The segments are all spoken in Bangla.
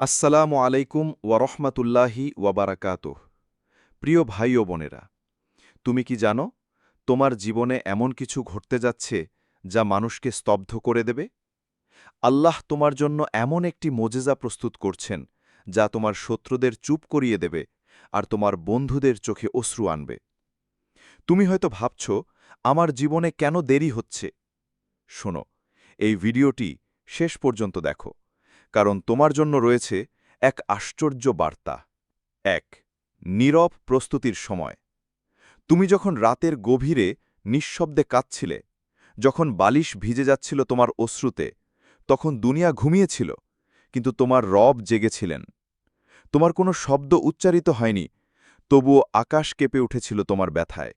আসসালামু আলাইকুম ওয়ারহমাতুল্লাহি ওয়াবারাকাতুহ প্রিয় ভাই ও বোনেরা, তুমি কি জানো তোমার জীবনে এমন কিছু ঘটতে যাচ্ছে যা মানুষকে স্তব্ধ করে দেবে? আল্লাহ তোমার জন্য এমন একটি মোজেজা প্রস্তুত করছেন যা তোমার শত্রুদের চুপ করিয়ে দেবে আর তোমার বন্ধুদের চোখে অশ্রু আনবে। তুমি হয়তো ভাবছ, আমার জীবনে কেন দেরি হচ্ছে? শোনো, এই ভিডিওটি শেষ পর্যন্ত দেখো। কারণ তোমার জন্য রয়েছে এক আশ্চর্য বার্তা। এক, নীরব প্রস্তুতির সময়। তুমি যখন রাতের গভীরে নিঃশব্দে কাঁদছিলে, যখন বালিশ ভিজে যাচ্ছিল তোমার অশ্রুতে, তখন দুনিয়া ঘুমিয়েছিল, কিন্তু তোমার রব জেগেছিলেন। তোমার কোনো শব্দ উচ্চারিত হয়নি, তবুও আকাশ কেঁপে উঠেছিল তোমার ব্যথায়।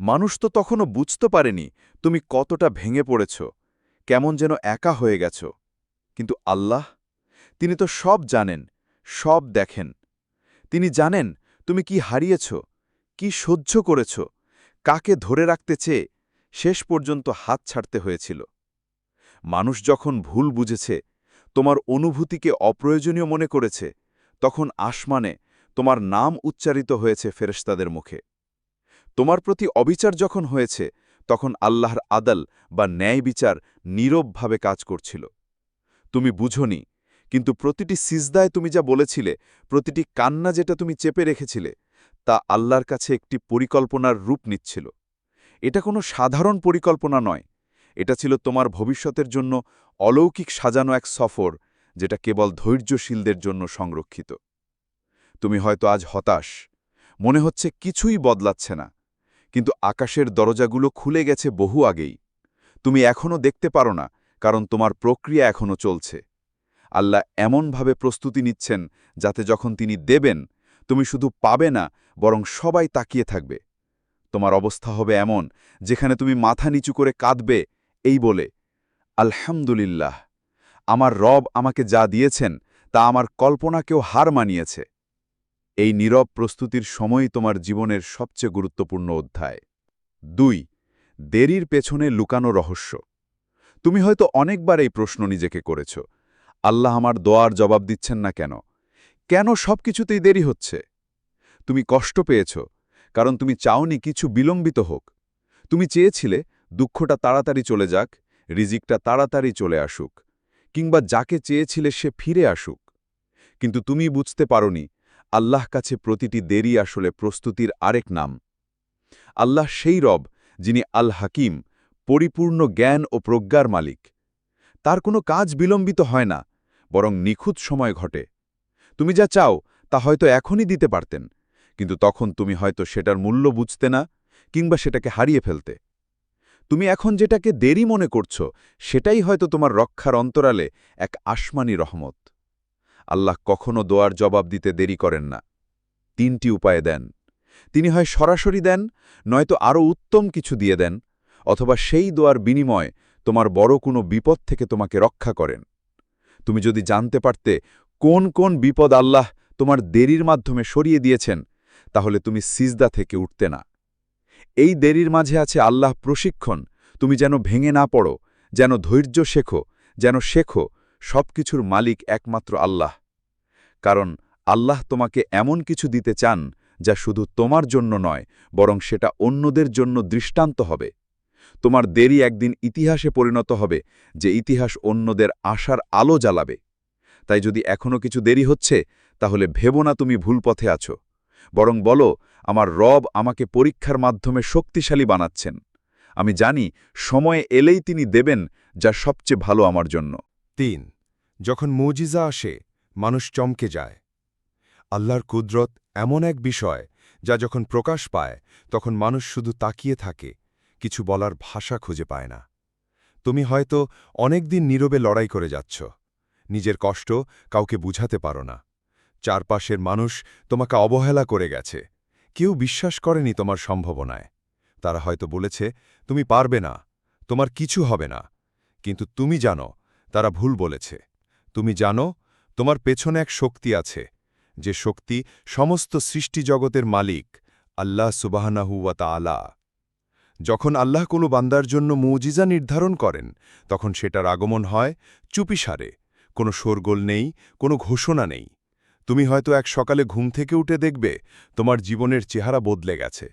মানুষ তো তখনও বুঝতে পারেনি তুমি কতটা ভেঙে পড়েছ, কেমন যেন একা হয়ে গেছ। কিন্তু আল্লাহ, তিনি তো সব জানেন, সব দেখেন। তিনি জানেন তুমি কি হারিয়েছ, কি সহ্য করেছ, কাকে ধরে রাখতে চেয়ে শেষ পর্যন্ত হাত ছাড়তে হয়েছিল। মানুষ যখন ভুল বুঝেছে, তোমার অনুভূতিকে অপ্রয়োজনীয় মনে করেছে, তখন আসমানে তোমার নাম উচ্চারিত হয়েছে ফেরেশতাদের মুখে। তোমার প্রতি অবিচার যখন হয়েছে, তখন আল্লাহর আদাল বা ন্যায় বিচার নীরবভাবে কাজ করছিল। তুমি বুঝনি, কিন্তু প্রতিটি সিজদায় তুমি যা বলেছিলে, প্রতিটি কান্না যেটা তুমি চেপে রেখেছিলে, তা আল্লাহর কাছে একটি পরিকল্পনার রূপ নিচ্ছিল। এটা কোনো সাধারণ পরিকল্পনা নয়, এটা ছিল তোমার ভবিষ্যতের জন্য অলৌকিক সাজানো এক সফর, যেটা কেবল ধৈর্যশীলদের জন্য সংরক্ষিত। তুমি হয়তো আজ হতাশ, মনে হচ্ছে কিছুই বদলাচ্ছে না, কিন্তু আকাশের দরজাগুলো খুলে গেছে বহু আগেই। তুমি এখনও দেখতে পারো না কারণ তোমার প্রক্রিয়া এখনও চলছে। আল্লাহ এমনভাবে প্রস্তুতি নিচ্ছেন যাতে যখন তিনি দেবেন, তুমি শুধু পাবে না, বরং সবাই তাকিয়ে থাকবে। তোমার অবস্থা হবে এমন, যেখানে তুমি মাথা নিচু করে কাঁদবে, এই বলে, আলহামদুলিল্লাহ, আমার রব আমাকে যা দিয়েছেন, তা আমার কল্পনাকেও হার মানিয়েছে। এই নীরব প্রস্তুতির সময়ই তোমার জীবনের সবচেয়ে গুরুত্বপূর্ণ অধ্যায়। দুই, দেরির পেছনে লুকানো রহস্য। তুমি হয়তো অনেকবার এই প্রশ্ন নিজেকে করেছ। আল্লাহ আমার দোয়ার জবাব দিচ্ছেন না কেন? কেন সব কিছুতেই দেরি হচ্ছে? তুমি কষ্ট পেয়েছ, কারণ তুমি চাওনি কিছু বিলম্বিত হোক। তুমি চেয়েছিলে দুঃখটা তাড়াতাড়ি চলে যাক, রিজিকটা তাড়াতাড়ি চলে আসুক, কিংবা যাকে চেয়েছিলে সে ফিরে আসুক। কিন্তু তুমি বুঝতে পারোনি, আল্লাহ কাছে প্রতিটি দেরি আসলে প্রস্তুতির আরেক নাম। আল্লাহ সেই রব যিনি আল হাকিম পরিপূর্ণ জ্ঞান ও প্রজ্ঞার মালিক। তার কোনো কাজ বিলম্বিত হয় না, বরং নিখুঁত সময় ঘটে। তুমি যা চাও, তা হয়তো এখনই দিতে পারতেন, কিন্তু তখন তুমি হয়তো সেটার মূল্য বুঝতে না, কিংবা সেটাকে হারিয়ে ফেলতে। তুমি এখন যেটাকে দেরি মনে করছ, সেটাই হয়তো তোমার রক্ষার অন্তরালে এক আসমানি রহমত। আল্লাহ কখনো দোয়ার জবাব দিতে দেরি করেন না। তিনটি উপায়ে দেন। তিনি হয় সরাসরি দেন, নয়তো আরও উত্তম কিছু দিয়ে দেন অথবা সেই দোয়ার বিনিময় তোমার বড় কোনো বিপদ থেকে তোমাকে রক্ষা করেন। তুমি যদি জানতে পারতে কোন কোন বিপদ আল্লাহ তোমার দেরির মাধ্যমে সরিয়ে দিয়েছেন, তাহলে তুমি সিজদা থেকে উঠতে না। এই দেরির মাঝে আছে আল্লাহ প্রশিক্ষণ, তুমি যেন ভেঙে না পড়ো, যেন ধৈর্য শেখো, যেন শেখো সব কিছুর মালিক একমাত্র আল্লাহ। কারণ আল্লাহ তোমাকে এমন কিছু দিতে চান যা শুধু তোমার জন্য নয়, বরং সেটা অন্যদের জন্য দৃষ্টান্ত হবে। তোমার দেরি একদিন ইতিহাসে পরিণত হবে, যে ইতিহাস অন্যদের আশার আলো জ্বালাবে। তাই যদি এখনও কিছু দেরি হচ্ছে, তাহলে ভেবো না তুমি ভুল পথে আছো। বরং বলো, আমার রব আমাকে পরীক্ষার মাধ্যমে শক্তিশালী বানাচ্ছেন। আমি জানি, সময়ে এলেই তিনি দেবেন, যা সবচেয়ে ভালো আমার জন্য। তিন, যখন মুজিজা আসে, মানুষ চমকে যায়। আল্লাহর কুদরত এমন এক বিষয়, যা যখন প্রকাশ পায়, তখন মানুষ শুধু তাকিয়ে থাকে কিছু বলার ভাষা খুঁজে পায় না। তুমি হয়তো অনেক দিন নীরবে লড়াই করে যাচ্ছ। নিজের কষ্ট কাউকে বুঝাতে পারো না। চারপাশের মানুষ তোমাকে অবহেলা করে গেছে। কেউ বিশ্বাস করেনি তোমার সম্ভাবনায়। তারা হয়তো বলেছে, তুমি পারবে না। তোমার কিছু হবে না। কিন্তু তুমি জানো, তারা ভুল বলেছে। তুমি জানো, তোমার পেছনে এক শক্তি আছে, যে শক্তি সমস্ত সৃষ্টিজগতের মালিক, আল্লাহ সুবাহনাহুয়া আলা যখন আল্লাহ কোনো বান্দার জন্য মৌজিজা নির্ধারণ করেন, তখন সেটার আগমন হয় চুপিসারে। কোনো শোরগোল নেই, কোনো ঘোষণা নেই। তুমি হয়তো এক সকালে ঘুম থেকে উঠে দেখবে, তোমার জীবনের চেহারা বদলে গেছে।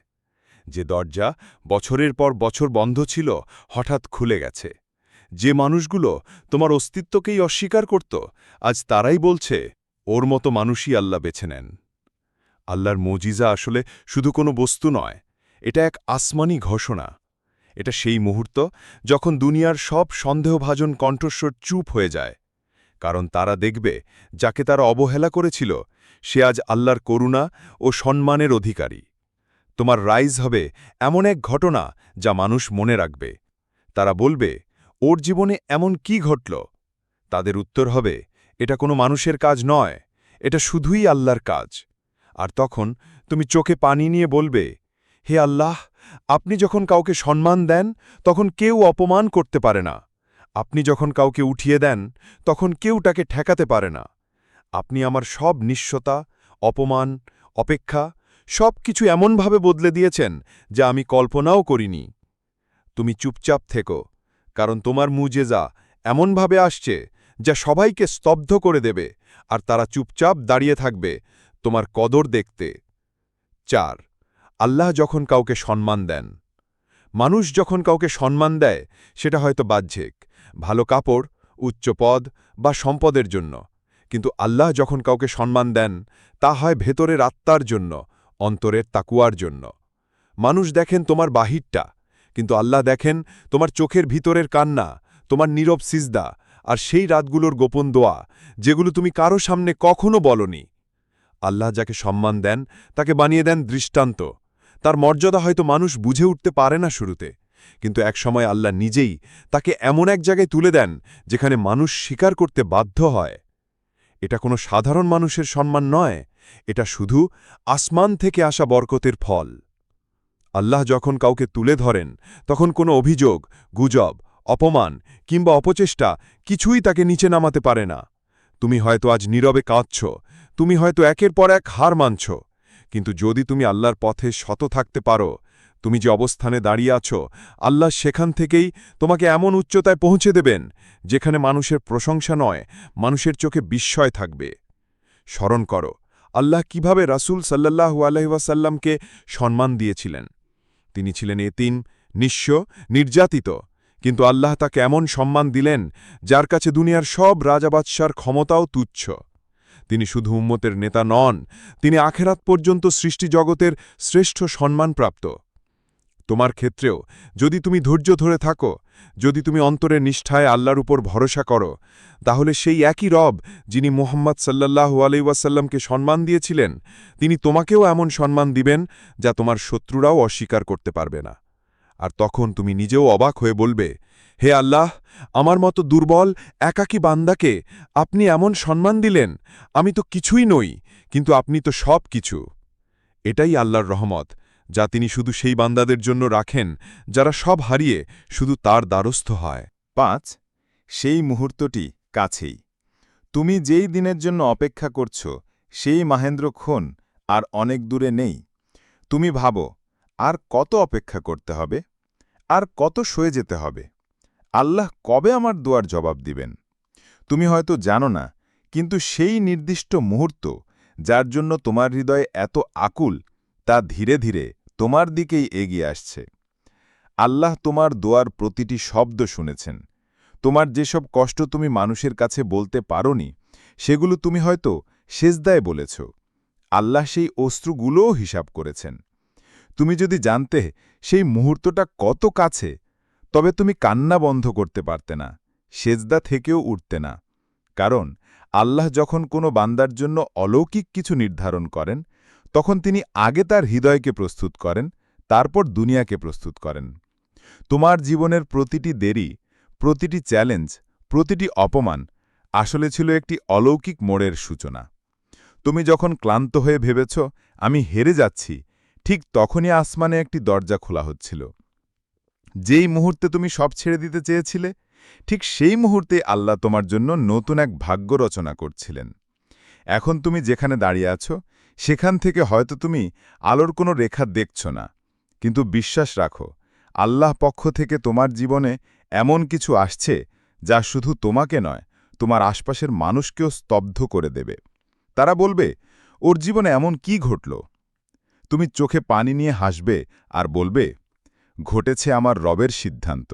যে দরজা বছরের পর বছর বন্ধ ছিল, হঠাৎ খুলে গেছে। যে মানুষগুলো তোমার অস্তিত্বকেই অস্বীকার করত, আজ তারাই বলছে, ওর মতো মানুষই আল্লাহ বেছে নেন। আল্লাহর মজিজা আসলে শুধু কোনো বস্তু নয় এটা এক আসমানি ঘোষণা। এটা সেই মুহূর্ত যখন দুনিয়ার সব সন্দেহভাজন কণ্ঠস্বর চুপ হয়ে যায়। কারণ তারা দেখবে, যাকে তারা অবহেলা করেছিল, সে আজ আল্লাহর করুণা ও সম্মানের অধিকারী। তোমার রাইজ হবে এমন এক ঘটনা যা মানুষ মনে রাখবে। তারা বলবে, ওর জীবনে এমন কি ঘটল? তাদের উত্তর হবে, এটা কোনো মানুষের কাজ নয়, এটা শুধুই আল্লাহর কাজ। আর তখন তুমি চোখে পানি নিয়ে বলবে হে আল্লাহ, আপনি যখন কাউকে সম্মান দেন, তখন কেউ অপমান করতে পারে না। আপনি যখন কাউকে উঠিয়ে দেন, তখন কেউ তাকে ঠেকাতে পারে না। আপনি আমার সব নিঃস্বতা অপমান, অপেক্ষা সব কিছু এমনভাবে বদলে দিয়েছেন যা আমি কল্পনাও করিনি। তুমি চুপচাপ থেকো, কারণ তোমার মুজেজা এমনভাবে আসছে যা সবাইকে স্তব্ধ করে দেবে, আর তারা চুপচাপ দাঁড়িয়ে থাকবে তোমার কদর দেখতে। চার আল্লাহ যখন কাউকে সম্মান দেন, মানুষ যখন কাউকে সম্মান দেয়, সেটা হয়তো বাহ্যিক, ভালো কাপড়, উচ্চ পদ বা সম্পদের জন্য। কিন্তু আল্লাহ যখন কাউকে সম্মান দেন, তা হয় ভেতরের আত্মার জন্য, অন্তরের তাকুয়ার জন্য। মানুষ দেখেন তোমার বাহিরটা, কিন্তু আল্লাহ দেখেন তোমার চোখের ভিতরের কান্না, তোমার নীরব সিজদা আর সেই রাতগুলোর গোপন দোয়া, যেগুলো তুমি কারও সামনে কখনো বলনি। আল্লাহ যাকে সম্মান দেন, তাকে বানিয়ে দেন দৃষ্টান্ত। তার মর্যাদা হয়তো মানুষ বুঝে উঠতে পারে না শুরুতে। কিন্তু একসময় আল্লাহ নিজেই তাকে এমন এক জায়গায় তুলে দেন, যেখানে মানুষ স্বীকার করতে বাধ্য হয়। এটা কোনো সাধারণ মানুষের সম্মান নয়, এটা শুধু আসমান থেকে আসা বরকতের ফল। আল্লাহ যখন কাউকে তুলে ধরেন, তখন কোনো অভিযোগ, গুজব, অপমান কিংবা অপচেষ্টা কিছুই তাকে নিচে নামাতে পারে না। তুমি হয়তো আজ নীরবে কাঁদছ, তুমি হয়তো একের পর এক হার মানছ। কিন্তু যদি তুমি আল্লাহর পথে শত থাকতে পারো, তুমি যে অবস্থানে দাঁড়িয়ে আছো, আল্লাহ সেখান থেকেই তোমাকে এমন উচ্চতায় পৌঁছে দেবেন, যেখানে মানুষের প্রশংসা নয়, মানুষের চোখে বিস্ময় থাকবে। স্মরণ করো, আল্লাহ কীভাবে রাসূল সাল্লাল্লাহু আলহিবাসাল্লামকে সম্মান দিয়েছিলেন। তিনি ছিলেন এতিম, নিঃস্ব, নির্যাতিত, কিন্তু আল্লাহ তাকে এমন সম্মান দিলেন, যার কাছে দুনিয়ার সব রাজাবাদশার ক্ষমতাও তুচ্ছ। তিনি শুধু উম্মতের নেতা নন, তিনি আখেরাত পর্যন্ত সৃষ্টি জগতের শ্রেষ্ঠ সম্মানপ্রাপ্ত। তোমার ক্ষেত্রেও, যদি তুমি ধৈর্য ধরে থাকো, যদি তুমি অন্তরের নিষ্ঠায় আল্লাহর উপর ভরসা করো, তাহলে সেই একই রব যিনি মোহাম্মদ সাল্লাল্লাহু আলাইসাল্লামকে সম্মান দিয়েছিলেন, তিনি তোমাকেও এমন সম্মান দিবেন যা তোমার শত্রুরাও অস্বীকার করতে পারবে না। আর তখন তুমি নিজেও অবাক হয়ে বলবে হে আল্লাহ, আমার মতো দুর্বল, একাকী বান্দাকে আপনি এমন সম্মান দিলেন, আমি তো কিছুই নই, কিন্তু আপনি তো সব কিছু। এটাই আল্লাহর রহমত, যা তিনি শুধু সেই বান্দাদের জন্য রাখেন, যারা সব হারিয়ে শুধু তার দ্বারস্থ হয়। পাঁচ, সেই মুহূর্তটি কাছেই। তুমি যেই দিনের জন্য অপেক্ষা করছ, সেই মাহেন্দ্রক্ষণ আর অনেক দূরে নেই। তুমি ভাবো, আর কত অপেক্ষা করতে হবে? আর কত সয়ে যেতে হবে? আল্লাহ কবে আমার দোয়ার জবাব দিবেন? তুমি হয়তো জানো না, কিন্তু সেই নির্দিষ্ট মুহূর্ত, যার জন্য তোমার হৃদয়ে এত আকুল, তা ধীরে ধীরে তোমার দিকেই এগিয়ে আসছে। আল্লাহ তোমার দোয়ার প্রতিটি শব্দ শুনেছেন। তোমার যেসব কষ্ট তুমি মানুষের কাছে বলতে পারোনি, সেগুলো তুমি হয়তো সেজদায় বলেছ। আল্লাহ সেই অস্ত্রগুলোও হিসাব করেছেন। তুমি যদি জানতে সেই মুহূর্তটা কত কাছে তবে তুমি কান্না বন্ধ করতে পারতে না, সেজদা থেকেও উঠতে না। কারণ, আল্লাহ যখন কোনো বান্দার জন্য অলৌকিক কিছু নির্ধারণ করেন, তখন তিনি আগে তার হৃদয়কে প্রস্তুত করেন, তারপর দুনিয়াকে প্রস্তুত করেন। তোমার জীবনের প্রতিটি দেরি, প্রতিটি চ্যালেঞ্জ, প্রতিটি অপমান আসলে ছিল একটি অলৌকিক মোড়ের সূচনা। তুমি যখন ক্লান্ত হয়ে ভেবেছ, আমি হেরে যাচ্ছি ঠিক তখনই আসমানে একটি দরজা খোলা হচ্ছিল। যেই মুহূর্তে তুমি সব ছেড়ে দিতে চেয়েছিলে, ঠিক সেই মুহূর্তে আল্লাহ তোমার জন্য নতুন এক ভাগ্য রচনা করছিলেন। এখন তুমি যেখানে দাঁড়িয়ে আছো, সেখান থেকে হয়তো তুমি আলোর কোনো রেখা দেখছ না। কিন্তু বিশ্বাস রাখো, আল্লাহ পক্ষ থেকে তোমার জীবনে এমন কিছু আসছে যা শুধু তোমাকে নয়, তোমার আশপাশের মানুষকেও স্তব্ধ করে দেবে। তারা বলবে, ওর জীবনে এমন কি ঘটল? তুমি চোখে পানি নিয়ে হাসবে আর বলবে ঘটেছে আমার রবের সিদ্ধান্ত।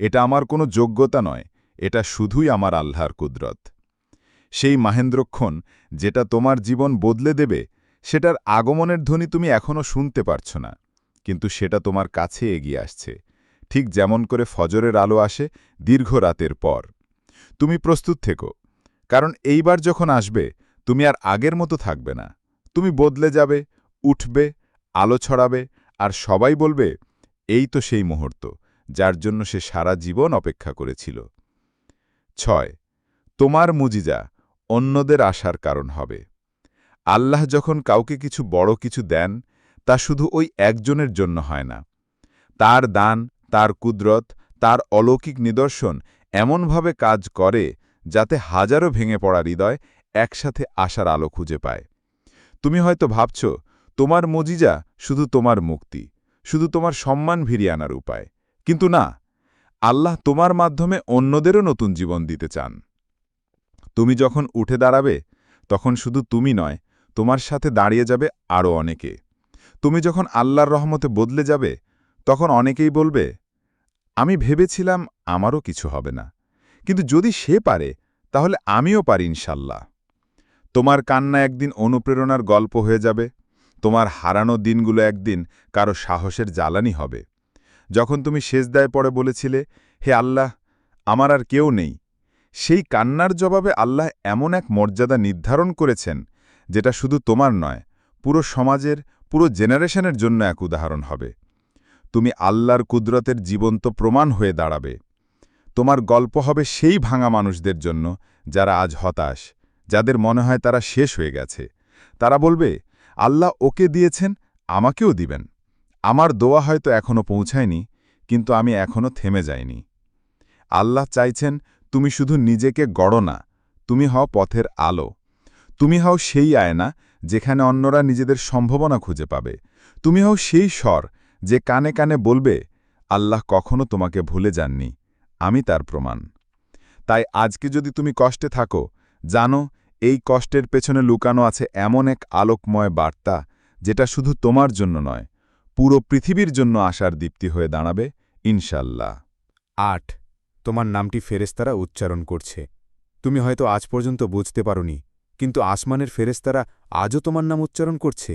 এটা আমার কোনো যোগ্যতা নয়, এটা শুধুই আমার আল্লাহর কুদরত। সেই মাহেন্দ্রক্ষণ যেটা তোমার জীবন বদলে দেবে, সেটার আগমনের ধ্বনি তুমি এখনও শুনতে পারছ না, কিন্তু সেটা তোমার কাছে এগিয়ে আসছে। ঠিক যেমন করে ফজরের আলো আসে দীর্ঘ রাতের পর। তুমি প্রস্তুত থেকো, কারণ এইবার যখন আসবে, তুমি আর আগের মতো থাকবে না। তুমি বদলে যাবে, উঠবে, আলো ছড়াবে, আর সবাই বলবে এই তো সেই মুহূর্ত, যার জন্য সে সারা জীবন অপেক্ষা করেছিল। ছয়, তোমার মুজিজা অন্যদের আসার কারণ হবে। আল্লাহ যখন কাউকে কিছু বড় কিছু দেন, তা শুধু ওই একজনের জন্য হয় না। তার দান, তার কুদরত, তার অলৌকিক নিদর্শন এমনভাবে কাজ করে, যাতে হাজারো ভেঙে পড়া হৃদয় একসাথে আসার আলো খুঁজে পায়। তুমি হয়তো ভাবছ, তোমার মজিজা শুধু তোমার মুক্তি। শুধু তোমার সম্মান ভিড়িয়ে আনার উপায়। কিন্তু না, আল্লাহ তোমার মাধ্যমে অন্যদেরও নতুন জীবন দিতে চান। তুমি যখন উঠে দাঁড়াবে, তখন শুধু তুমি নয়, তোমার সাথে দাঁড়িয়ে যাবে আরও অনেকে। তুমি যখন আল্লাহর রহমতে বদলে যাবে, তখন অনেকেই বলবে, আমি ভেবেছিলাম আমারও কিছু হবে না। কিন্তু যদি সে পারে, তাহলে আমিও পারি ইনশাল্লাহ। তোমার কান্না একদিন অনুপ্রেরণার গল্প হয়ে যাবে। তোমার হারানো দিনগুলো একদিন কারও সাহসের জ্বালানি হবে। যখন তুমি শেষদায় পড়ে বলেছিলে, হে আল্লাহ, আমার আর কেউ নেই। সেই কান্নার জবাবে আল্লাহ এমন এক মর্যাদা নির্ধারণ করেছেন, যেটা শুধু তোমার নয়, পুরো সমাজের, পুরো জেনারেশনের জন্য এক উদাহরণ হবে। তুমি আল্লাহর কুদরতের জীবন্ত প্রমাণ হয়ে দাঁড়াবে। তোমার গল্প হবে সেই ভাঙা মানুষদের জন্য যারা আজ হতাশ, যাদের মনে হয় তারা শেষ হয়ে গেছে। তারা বলবে আল্লাহ ওকে দিয়েছেন, আমাকেও দিবেন। আমার দোয়া হয়তো এখনও পৌঁছায়নি, কিন্তু আমি এখনও থেমে যাইনি। আল্লাহ চাইছেন, তুমি শুধু নিজেকে গড়ো না, তুমি হও পথের আলো। তুমি হও সেই আয়না যেখানে অন্যরা নিজেদের সম্ভাবনা খুঁজে পাবে। তুমি হও সেই স্বর যে কানে কানে বলবে, আল্লাহ কখনো তোমাকে ভুলে যাননি, আমি তার প্রমাণ। তাই আজকে যদি তুমি কষ্টে থাকো, জানো এই কষ্টের পেছনে লুকানো আছে এমন এক আলোকময় বার্তা, যেটা শুধু তোমার জন্য নয়, পুরো পৃথিবীর জন্য আশার দীপ্তি হয়ে দাঁড়াবে ইনশাল্লাহ আট। তোমার নামটি ফেরেস্তারা উচ্চারণ করছে। তুমি হয়তো আজ পর্যন্ত বুঝতে পারোনি, কিন্তু আসমানের ফেরেস্তারা আজও তোমার নাম উচ্চারণ করছে।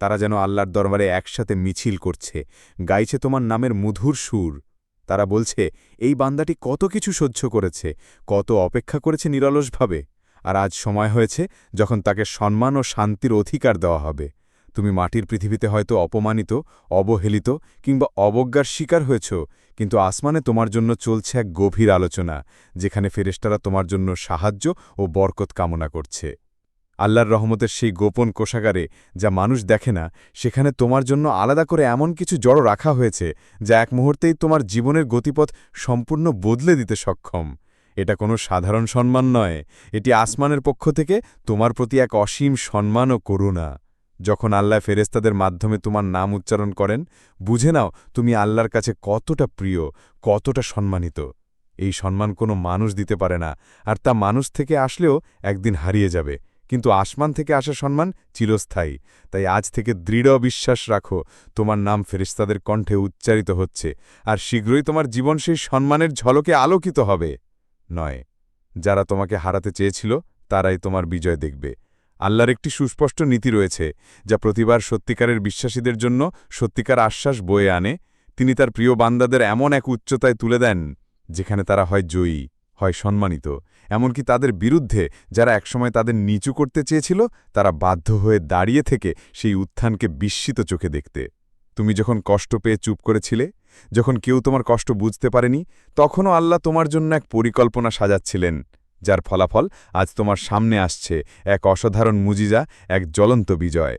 তারা যেন আল্লাহর দরবারে একসাথে মিছিল করছে, গাইছে তোমার নামের মধুর সুর। তারা বলছে, এই বান্দাটি কত কিছু সহ্য করেছে, কত অপেক্ষা করেছে নিরলসভাবে। আর আজ সময় হয়েছে যখন তাকে সম্মান ও শান্তির অধিকার দেওয়া হবে। তুমি মাটির পৃথিবীতে হয়তো অপমানিত, অবহেলিত কিংবা অবজ্ঞার শিকার হয়েছ, কিন্তু আসমানে তোমার জন্য চলছে এক গভীর আলোচনা, যেখানে ফেরেস্তারা তোমার জন্য সাহায্য ও বরকত কামনা করছে। আল্লাহর রহমতের সেই গোপন কোষাগারে যা মানুষ দেখে না, সেখানে তোমার জন্য আলাদা করে এমন কিছু জড়ো রাখা হয়েছে, যা এক মুহূর্তেই তোমার জীবনের গতিপথ সম্পূর্ণ বদলে দিতে সক্ষম। এটা কোনো সাধারণ সম্মান নয়। এটি আসমানের পক্ষ থেকে তোমার প্রতি এক অসীম সম্মান ও করুণা। যখন আল্লাহ ফেরেস্তাদের মাধ্যমে তোমার নাম উচ্চারণ করেন, বুঝে নাও তুমি আল্লাহর কাছে কতটা প্রিয়, কতটা সম্মানিত। এই সম্মান কোনো মানুষ দিতে পারে না, আর তা মানুষ থেকে আসলেও একদিন হারিয়ে যাবে। কিন্তু আসমান থেকে আসা সম্মান চিরস্থায়ী। তাই আজ থেকে দৃঢ় বিশ্বাস রাখো, তোমার নাম ফেরিস্তাদের কণ্ঠে উচ্চারিত হচ্ছে, আর শীঘ্রই তোমার জীবন সেই সম্মানের ঝলকে আলোকিত হবে। নয়। যারা তোমাকে হারাতে চেয়েছিল, তারাই তোমার বিজয় দেখবে। আল্লাহর একটি সুস্পষ্ট নীতি রয়েছে, যা প্রতিবার সত্যিকারের বিশ্বাসীদের জন্য সত্যিকার আশ্বাস বয়ে আনে। তিনি তার প্রিয় বান্দাদের এমন এক উচ্চতায় তুলে দেন, যেখানে তারা হয় জয়ী, হয় সম্মানিত। এমনকি তাদের বিরুদ্ধে যারা একসময় তাদের নিচু করতে চেয়েছিল, তারা বাধ্য হয়ে দাঁড়িয়ে থেকে সেই উত্থানকে বিস্মিত চোখে দেখতে। তুমি যখন কষ্ট পেয়ে চুপ করেছিলে যখন কেউ তোমার কষ্ট বুঝতে পারেনি, তখনও আল্লাহ তোমার জন্য এক পরিকল্পনা সাজাচ্ছিলেন, যার ফলাফল আজ তোমার সামনে আসছে, এক অসাধারণ মুজিজা, এক জ্বলন্ত বিজয়।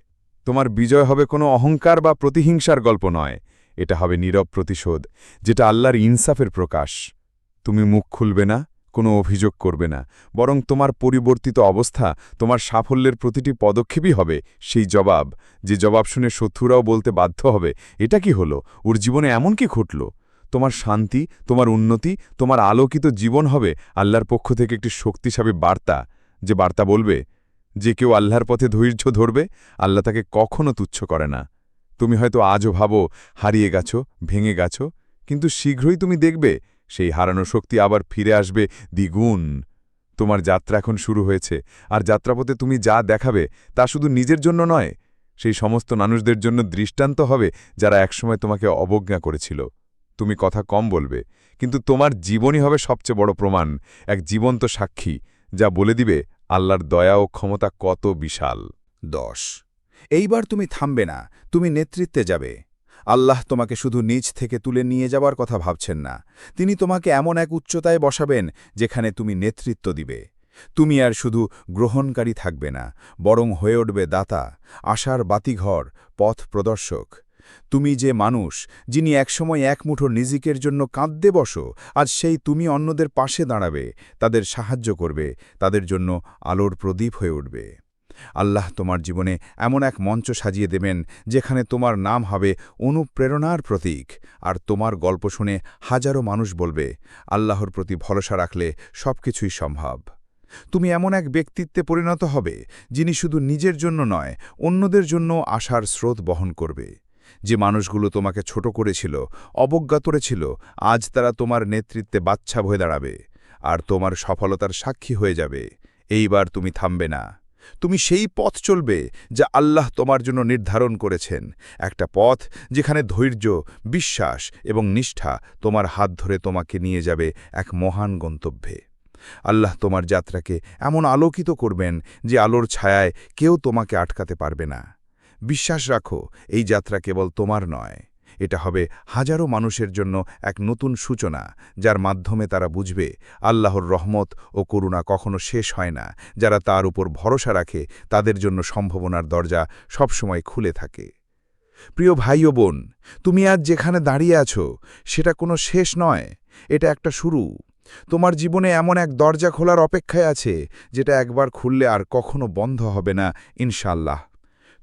তোমার বিজয় হবে কোনো অহংকার বা প্রতিহিংসার গল্প নয়, এটা হবে নীরব প্রতিশোধ, যেটা আল্লাহর ইনসাফের প্রকাশ। তুমি মুখ খুলবে না কোনো অভিযোগ করবে না। বরং তোমার পরিবর্তিত অবস্থা, তোমার সাফল্যের প্রতিটি পদক্ষেপই হবে সেই জবাব। যে জবাব শুনে শত্রুরাও বলতে বাধ্য হবে, এটা কি হলো? ওর জীবনে এমন কি ঘটল? তোমার শান্তি, তোমার উন্নতি, তোমার আলোকিত জীবন হবে আল্লাহর পক্ষ থেকে একটি শক্তিশালী বার্তা। যে বার্তা বলবে, যে কেউ আল্লাহর পথে ধৈর্য ধরবে, আল্লাহ তাকে কখনো তুচ্ছ করে না। তুমি হয়তো আজও ভাবো, হারিয়ে গেছো, ভেঙে গেছো, কিন্তু শীঘ্রই তুমি দেখবে সেই হারানো শক্তি আবার ফিরে আসবে দ্বিগুণ। তোমার যাত্রা এখন শুরু হয়েছে, আর যাত্রাপথে তুমি যা দেখাবে তা শুধু নিজের জন্য নয়, সেই সমস্ত মানুষদের জন্য দৃষ্টান্ত হবে যারা একসময় তোমাকে অবজ্ঞা করেছিল। তুমি কথা কম বলবে, কিন্তু তোমার জীবনই হবে সবচেয়ে বড় প্রমাণ, এক জীবন্ত সাক্ষী, যা বলে দিবে আল্লাহর দয়া ও ক্ষমতা কত বিশাল। দশ। এইবার তুমি থামবে না, তুমি নেতৃত্বে যাবে। আল্লাহ তোমাকে শুধু নিজ থেকে তুলে নিয়ে যাবার কথা ভাবছেন না। তিনি তোমাকে এমন এক উচ্চতায় বসাবেন যেখানে তুমি নেতৃত্ব দিবে। তুমি আর শুধু গ্রহণকারী থাকবে না, বরং হয়ে উঠবে দাতা, আশার বাতিঘর, পথ প্রদর্শক। তুমি যে মানুষ, যিনি একসময় এক নিজিকের জন্য কাঁদতে বসো, আজ সেই তুমি অন্যদের পাশে দাঁড়াবে, তাদের সাহায্য করবে, তাদের জন্য আলোর প্রদীপ হয়ে উঠবে। আল্লাহ তোমার জীবনে এমন এক মঞ্চ সাজিয়ে দেবেন, যেখানে তোমার নাম হবে অনুপ্রেরণার প্রতীক, আর তোমার গল্প শুনে হাজারো মানুষ বলবে, আল্লাহর প্রতি ভরসা রাখলে সবকিছুই সম্ভব। তুমি এমন এক ব্যক্তিত্বে পরিণত হবে, যিনি শুধু নিজের জন্য নয়, অন্যদের জন্য আশার স্রোত বহন করবে। যে মানুষগুলো তোমাকে ছোট করেছিল, অবজ্ঞা করেছিল, আজ তারা তোমার নেতৃত্বে বাচ্চা হয়ে দাঁড়াবে, আর তোমার সফলতার সাক্ষী হয়ে যাবে। এইবার তুমি থামবে না। তুমি সেই পথ চলবে যা আল্লাহ তোমার জন্য নির্ধারণ করেছেন। একটা পথ যেখানে ধৈর্য, বিশ্বাস এবং নিষ্ঠা তোমার হাত ধরে তোমাকে নিয়ে যাবে এক মহান গন্তব্যে। আল্লাহ তোমার যাত্রাকে এমন আলোকিত করবেন যে আলোর ছায়ায় কেউ তোমাকে আটকাতে পারবে না। বিশ্বাস রাখো, এই যাত্রা কেবল তোমার নয়। এটা হবে হাজারো মানুষের জন্য এক নতুন সূচনা, যার মাধ্যমে তারা বুঝবে আল্লাহর রহমত ও করুণা কখনো শেষ হয় না। যারা তার উপর ভরসা রাখে, তাদের জন্য সম্ভাবনার দরজা সবসময় খুলে থাকে। প্রিয় ভাই ও বোন, তুমি আজ যেখানে দাঁড়িয়ে আছো, সেটা কোনো শেষ নয়, এটা একটা শুরু। তোমার জীবনে এমন এক দরজা খোলার অপেক্ষায় আছে, যেটা একবার খুললে আর কখনো বন্ধ হবে না ইনশাল্লাহ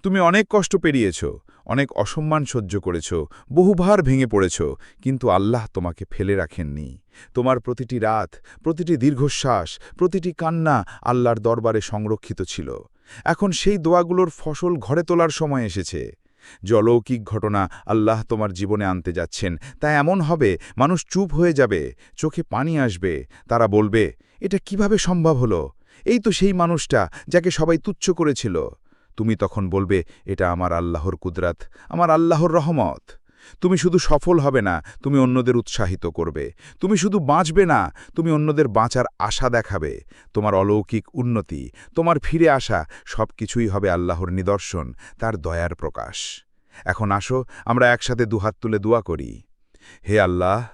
তুমি অনেক কষ্ট পেরিয়েছ অনেক অসম্মান সহ্য করেছ, বহুবার ভেঙে পড়েছ, কিন্তু আল্লাহ তোমাকে ফেলে রাখেননি। তোমার প্রতিটি রাত, প্রতিটি দীর্ঘশ্বাস, প্রতিটি কান্না আল্লাহর দরবারে সংরক্ষিত ছিল। এখন সেই দোয়াগুলোর ফসল ঘরে তোলার সময় এসেছে। জলৌকিক ঘটনা আল্লাহ তোমার জীবনে আনতে যাচ্ছেন। তা এমন হবে, মানুষ চুপ হয়ে যাবে, চোখে পানি আসবে, তারা বলবে, এটা কীভাবে সম্ভব হলো? এই তো সেই মানুষটা যাকে সবাই তুচ্ছ করেছিল। তুমি তখন বলবে, এটা আমার আল্লাহর কুদরাত, আমার আল্লাহর রহমত। তুমি শুধু সফল হবে না, তুমি অন্যদের উৎসাহিত করবে। তুমি শুধু বাঁচবে না, তুমি অন্যদের বাঁচার আশা দেখাবে। তোমার অলৌকিক উন্নতি, তোমার ফিরে আসা সব কিছুই হবে আল্লাহর নিদর্শন, তার দয়ার প্রকাশ। এখন আসো, আমরা একসাথে দুহাত তুলে দোয়া করি। হে আল্লাহ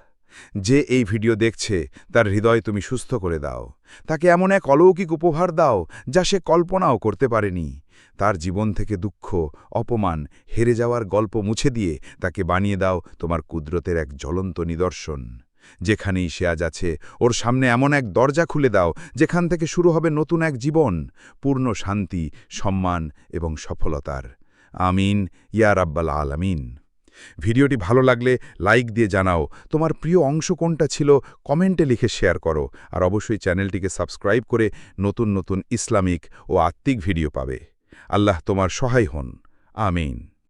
যে এই ভিডিও দেখছে, তার হৃদয় তুমি সুস্থ করে দাও। তাকে এমন এক অলৌকিক উপহার দাও, যা সে কল্পনাও করতে পারেনি। তার জীবন থেকে দুঃখ, অপমান, হেরে যাওয়ার গল্প মুছে দিয়ে তাকে বানিয়ে দাও তোমার কুদরতের এক জ্বলন্ত নিদর্শন। যেখানেই সে আজ আছে, ওর সামনে এমন এক দরজা খুলে দাও, যেখান থেকে শুরু হবে নতুন এক জীবন, পূর্ণ শান্তি, সম্মান এবং সফলতার। আমিন, ইয়া রাব্বাল আলামিন। ভিডিওটি ভালো লাগলে লাইক দিয়ে জানাও। তোমার প্রিয় অংশ কোনটা ছিল কমেন্টে লিখে শেয়ার করো। আর অবশ্যই চ্যানেলটিকে সাবস্ক্রাইব করে নতুন নতুন ইসলামিক ও আত্মিক ভিডিও পাবে। আল্লাহ তোমার সহায় হন। আমিন।